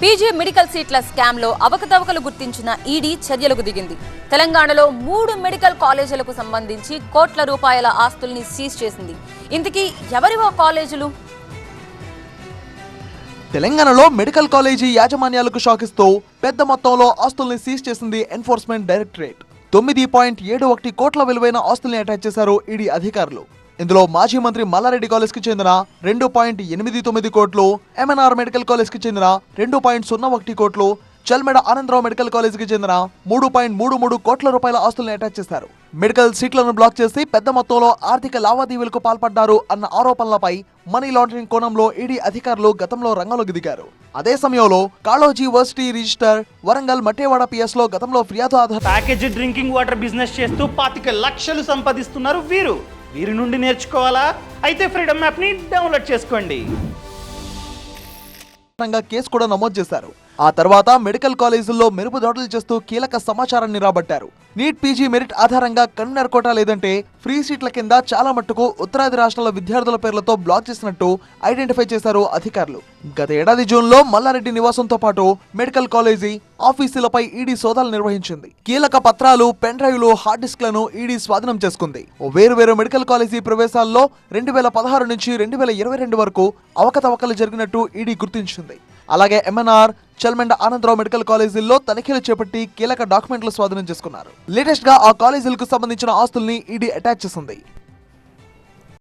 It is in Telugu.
పీజీ మెడికల్ సీట్ల స్కామ్లో అవకతవకలు గుర్తించిన ఈడీ చర్యలకు దిగింది. తెలంగాణలో మూడు మెడికల్ కాలేజీలకు సంబంధించి కోట్ల రూపాయల ఆస్తుల్ని సీజ్ చేసింది. ఇంతకీ ఎవరివో కాలేజీలు? తెలంగాణలో మెడికల్ కాలేజీ యాజమాన్యాలకు షాకిస్తూ పెద్ద మొత్తంలో ఆస్తుల్ని సీజ్ చేసింది ఎన్ఫోర్స్మెంట్ డైరెక్టరేట్. తొమ్మిది పాయింట్ ఏడు ఒకటి కోట్ల విలువైన ఆస్తుల్ని అటాచ్ చేశారు ఈడీ అధికారులు. ఇందులో మాజీ మంత్రి మల్లారెడ్డి కాలేజ్కి చెందిన రెండు పాయింట్ ఎనిమిది తొమ్మిది కోట్లు ఎంఎన్ఆర్ మెడికల్ కాలేజ్కి చెందిన రెండు పాయింట్ సున్నా ఒకటి కోట్లు చల్మెడ ఆనందరావు మెడికల్ కాలేజ్కి చెందిన మూడు పాయింట్ మూడు మూడు కోట్ల రూపాయల ఆస్తులను అటాచ్ చేశారు. మెడికల్ సీట్లను బ్లాక్ చేసి పెద్ద మొత్తంలో ఆర్థిక లావాదేవీలకు పాల్పడ్డారు అన్న ఆరోపణలపై మనీ లాండరింగ్ కోణంలో ఈడీ అధికారులు గతంలో రంగంలోకి దిగారు. అదే సమయంలో కాళోజీ వర్సిటీ రిజిస్టర్ వరంగల్ మట్టేవాడ పిఎస్లో గతంలో ఫిర్యాదు ఆధార ప్యాకేజ్ డ్రింకింగ్ వాటర్ బిజినెస్ చేస్తూ పాతిక లక్షలు సంపాదిస్తున్నారు వీరు. వీరి నుండి నేర్చుకోవాలా? అయితే ఫ్రీడమ్ యాప్ని డౌన్లోడ్ చేసుకోండి. కేసు కూడా నమోదు చేశారు. ఆ తర్వాత మెడికల్ కాలేజీల్లో మెరుపు దాడులు చేస్తూ కీలక సమాచారాన్ని రాబట్టారు. నీట్ పీజీ మెరిట్ ఆధారంగా కన్వీనర్ కోట లేదంటే ఫ్రీ సీట్ల కింద చాలా మట్టుకు ఉత్తరాది రాష్ట్రాల విద్యార్థుల పేర్లతో బ్లాక్ చేసినట్టు ఐడెంటిఫై చేశారు అధికారులు. గత ఏడాది జూన్లో మల్లారెడ్డి నివాసంతో పాటు మెడికల్ కాలేజీ ఆఫీసులపై ఈడీ సోదాలు నిర్వహించింది. కీలక పత్రాలు పెన్ డ్రైవ్లు హార్డ్ డిస్క్లను ఈడీ స్వాధీనం చేసుకుంది. వేరువేరు మెడికల్ కాలేజీ ప్రవేశాల్లో రెండు వేల పదహారు నుంచి రెండు వేల ఇరవై రెండు వరకు అవకతవకలు జరిగినట్టు ఈడీ గుర్తించింది. అలాగే ఎంఎన్ఆర్ చల్మెండ ఆనందరావు మెడికల్ కాలేజీల్లో తనిఖీలు చేపట్టి కీలక డాక్యుమెంట్లు స్వాధీనం చేసుకున్నారు. లేటెస్ట్గా ఆ కాలేజీలకు సంబంధించిన ఆస్తుల్ని ఈడీ అటాచ్ చేసింది.